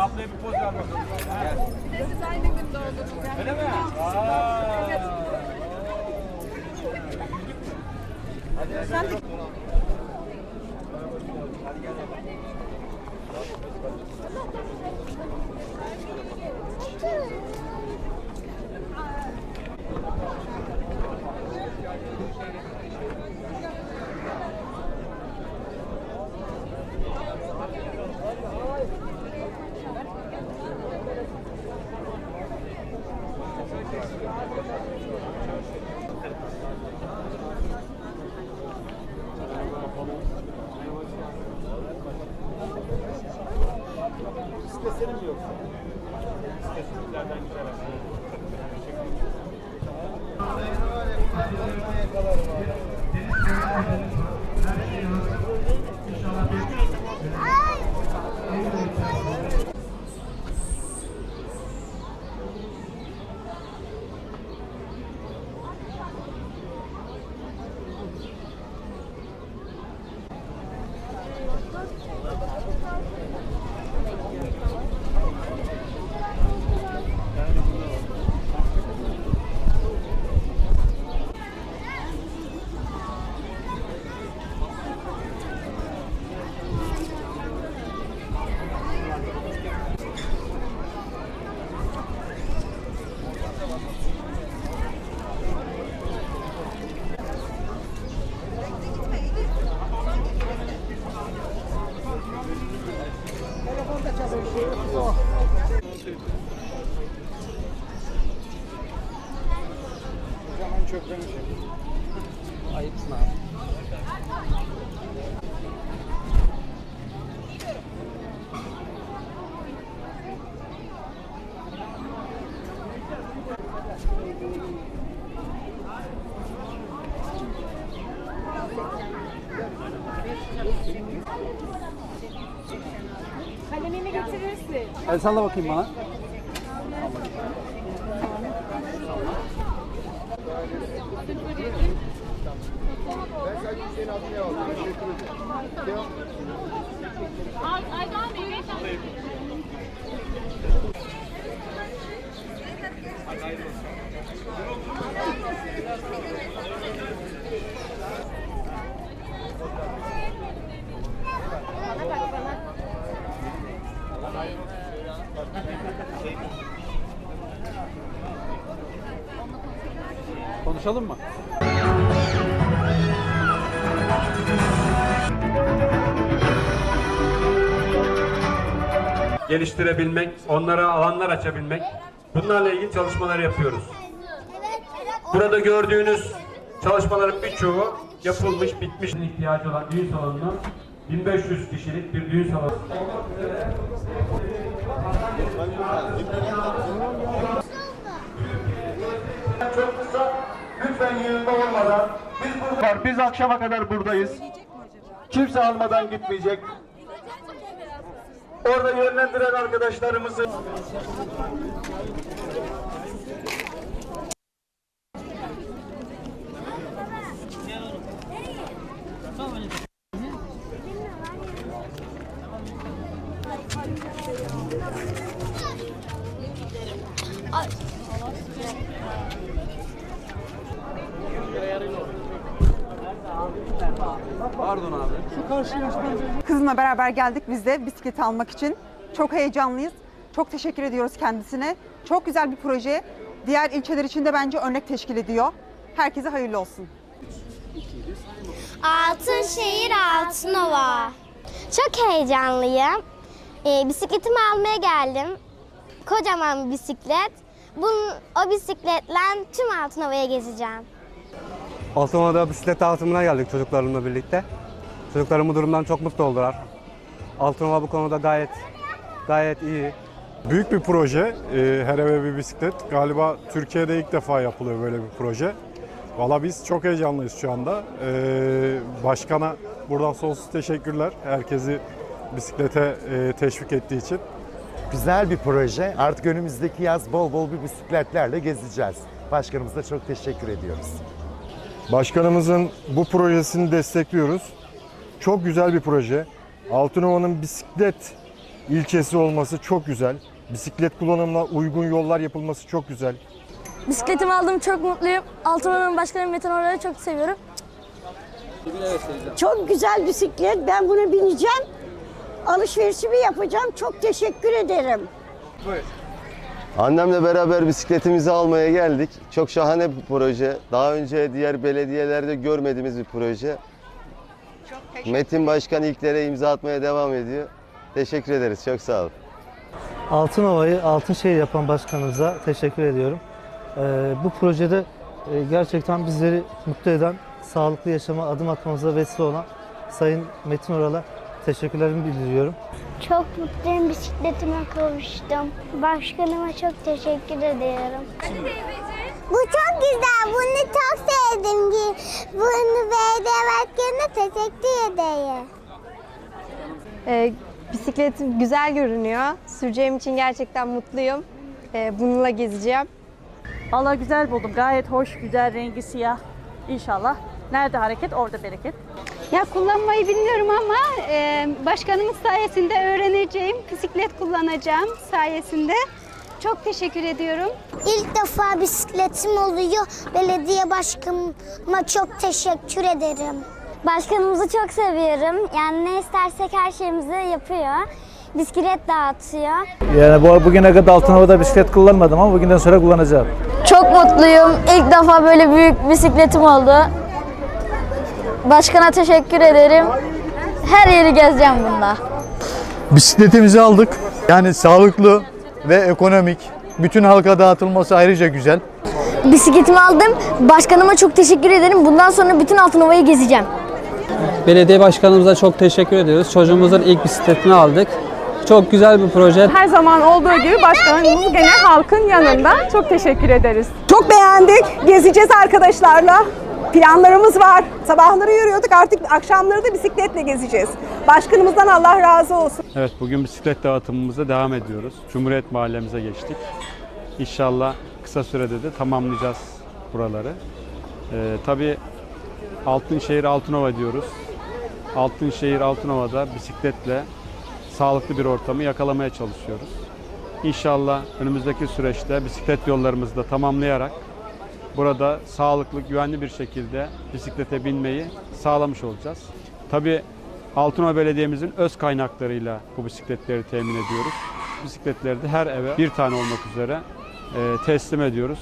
ablaya bir poz ver bakalım. Biz aynı günde olduk. Öyle mi? Aa. Bisiklet senin mi yoksa? Bisikletlerden güzel aslında. Ayıpsın abi. Kalemini getirirsin. El salla bakayım bana. Ben sadece Hüseyin abine aldım. Teşekkür ederim. Konuşalım mı? geliştirebilmek, onlara alanlar açabilmek. Bunlarla ilgili çalışmalar yapıyoruz. Burada gördüğünüz çalışmaların birçoğu yapılmış, bitmiş ihtiyacı olan düğün salonuna 1500 kişilik bir düğün salonu. Lütfen yığında olmadan. Biz burada Biz akşama kadar buradayız. Kimse almadan gitmeyecek. Orada yönlendiren arkadaşlarımızı Kızımla beraber geldik biz de bisiklet almak için. Çok heyecanlıyız. Çok teşekkür ediyoruz kendisine. Çok güzel bir proje. Diğer ilçeler için de bence örnek teşkil ediyor. Herkese hayırlı olsun. Altınşehir Altınova. Çok heyecanlıyım. Ee, bisikletimi almaya geldim. Kocaman bir bisiklet. Bunun, o bisikletle tüm Altınova'ya gezeceğim. Altınova'da bisiklet dağıtımına geldik çocuklarımla birlikte. Çocuklarım bu durumdan çok mutlu oldular. Altınova bu konuda gayet gayet iyi. Büyük bir proje. Ee, Her eve bir bisiklet. Galiba Türkiye'de ilk defa yapılıyor böyle bir proje. Valla biz çok heyecanlıyız şu anda. Ee, Başkana buradan sonsuz teşekkürler. Herkesi bisiklete e, teşvik ettiği için. Güzel bir proje. Artık önümüzdeki yaz bol bol bir bisikletlerle gezeceğiz. Başkanımıza çok teşekkür ediyoruz. Başkanımızın bu projesini destekliyoruz. Çok güzel bir proje. Altınova'nın bisiklet ilçesi olması çok güzel. Bisiklet kullanımına uygun yollar yapılması çok güzel. Bisikletimi aldım çok mutluyum. Altınordu'nun başkanı Metin Oral'ı çok seviyorum. Çok güzel bisiklet. Ben buna bineceğim. Alışverişimi yapacağım. Çok teşekkür ederim. Annemle beraber bisikletimizi almaya geldik. Çok şahane bir proje. Daha önce diğer belediyelerde görmediğimiz bir proje. Metin Başkan ilklere imza atmaya devam ediyor. Teşekkür ederiz. Çok sağ olun. Altınova'yı altın şehir yapan başkanımıza teşekkür ediyorum. Ee, bu projede e, gerçekten bizleri mutlu eden, sağlıklı yaşama adım atmamıza vesile olan Sayın Metin Oral'a teşekkürlerimi bildiriyorum. Çok mutluyum bisikletime kavuştum. Başkanıma çok teşekkür ediyorum. Bu çok güzel. Bunu çok sevdim. Bunu belediye başkanına teşekkür ederim. Ee, bisiklet güzel görünüyor. Süreceğim için gerçekten mutluyum. Ee, bununla gezeceğim. Allah güzel buldum. Gayet hoş, güzel rengi siyah. İnşallah. Nerede hareket, orada bereket. Ya kullanmayı bilmiyorum ama e, başkanımız sayesinde öğreneceğim. Bisiklet kullanacağım sayesinde. Çok teşekkür ediyorum. İlk defa bisikletim oluyor. Belediye başkanıma çok teşekkür ederim. Başkanımızı çok seviyorum. Yani ne istersek her şeyimizi yapıyor. Bisiklet dağıtıyor. Yani bu, bugüne kadar Altınova'da bisiklet kullanmadım ama bugünden sonra kullanacağım. Çok mutluyum. İlk defa böyle büyük bisikletim oldu. Başkana teşekkür ederim. Her yeri gezeceğim bunda. Bisikletimizi aldık. Yani sağlıklı ve ekonomik. Bütün halka dağıtılması ayrıca güzel. Bisikletimi aldım. Başkanıma çok teşekkür ederim. Bundan sonra bütün Altınova'yı gezeceğim. Belediye başkanımıza çok teşekkür ediyoruz. Çocuğumuzun ilk bisikletini aldık. Çok güzel bir proje. Her zaman olduğu gibi başkanımız gene halkın yanında. Çok teşekkür ederiz. Çok beğendik. Gezeceğiz arkadaşlarla. Planlarımız var. Sabahları yürüyorduk. Artık akşamları da bisikletle gezeceğiz. Başkanımızdan Allah razı olsun. Evet bugün bisiklet dağıtımımıza devam ediyoruz. Cumhuriyet Mahallemize geçtik. İnşallah kısa sürede de tamamlayacağız buraları. Ee, tabii Altınşehir Altınova diyoruz. Altınşehir Altınova'da bisikletle sağlıklı bir ortamı yakalamaya çalışıyoruz. İnşallah önümüzdeki süreçte bisiklet yollarımızı da tamamlayarak burada sağlıklı, güvenli bir şekilde bisiklete binmeyi sağlamış olacağız. Tabii Altınova Belediye'mizin öz kaynaklarıyla bu bisikletleri temin ediyoruz. Bisikletleri de her eve bir tane olmak üzere e, teslim ediyoruz.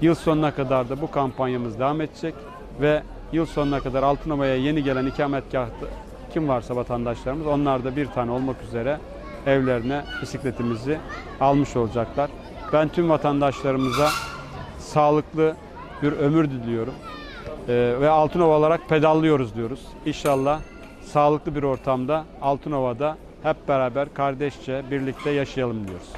Yıl sonuna kadar da bu kampanyamız devam edecek ve yıl sonuna kadar Altınova'ya yeni gelen ikametgahta kim varsa vatandaşlarımız onlar da bir tane olmak üzere evlerine bisikletimizi almış olacaklar. Ben tüm vatandaşlarımıza sağlıklı bir ömür diliyorum. Ee, ve Altınova olarak pedallıyoruz diyoruz. İnşallah sağlıklı bir ortamda Altınova'da hep beraber kardeşçe birlikte yaşayalım diyoruz.